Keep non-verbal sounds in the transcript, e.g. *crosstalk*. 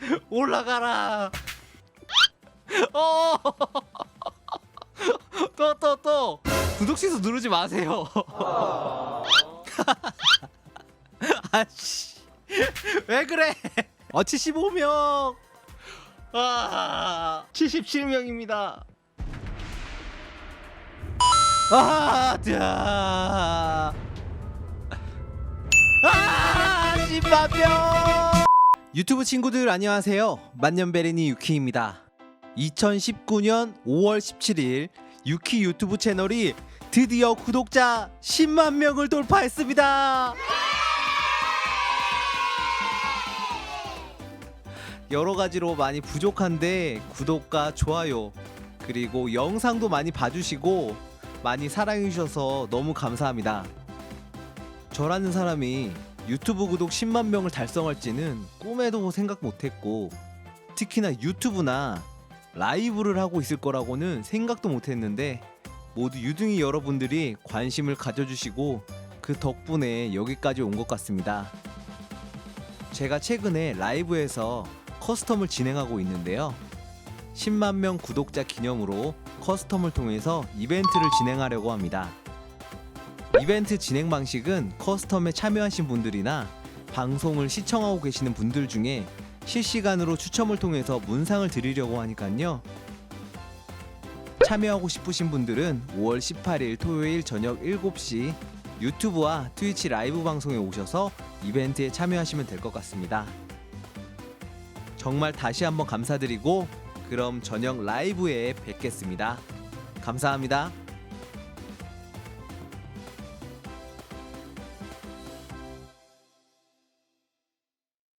*laughs* 올라가라. 어. 또 또 *laughs* 또. 구독 취소 누르지 마세요. *laughs* 아씨. 왜 그래? 어 75명. 아 77명입니다. 아, 자. 아, 10만 명. 유튜브 친구들 안녕하세요. 만년베리니 유키입니다. 2019년 5월 17일 유키 유튜브 채널이 드디어 구독자 10만 명을 돌파했습니다. 여러 가지로 많이 부족한데 구독과 좋아요 그리고 영상도 많이 봐주시고 많이 사랑해 주셔서 너무 감사합니다. 저라는 사람이 유튜브 구독 10만 명을 달성할지는 꿈에도 생각 못했고 특히나 유튜브나 라이브를 하고 있을 거라고는 생각도 못했는데 모두 유등이 여러분들이 관심을 가져주시고 그 덕분에 여기까지 온 것 같습니다. 제가 최근에 라이브에서 커스텀을 진행하고 있는데요. 10만 명 구독자 기념으로 커스텀을 통해서 이벤트를 진행하려고 합니다. 이벤트 진행 방식은 커스텀에 참여하신 분들이나 방송을 시청하고 계시는 분들 중에 실시간으로 추첨을 통해서 문상을 드리려고 하니까요. 참여하고 싶으신 분들은 5월 18일 토요일 저녁 7시 유튜브와 트위치 라이브 방송에 오셔서 이벤트에 참여하시면 될 것 같습니다. 정말 다시 한번 감사드리고 그럼 저녁 라이브에 뵙겠습니다. 감사합니다.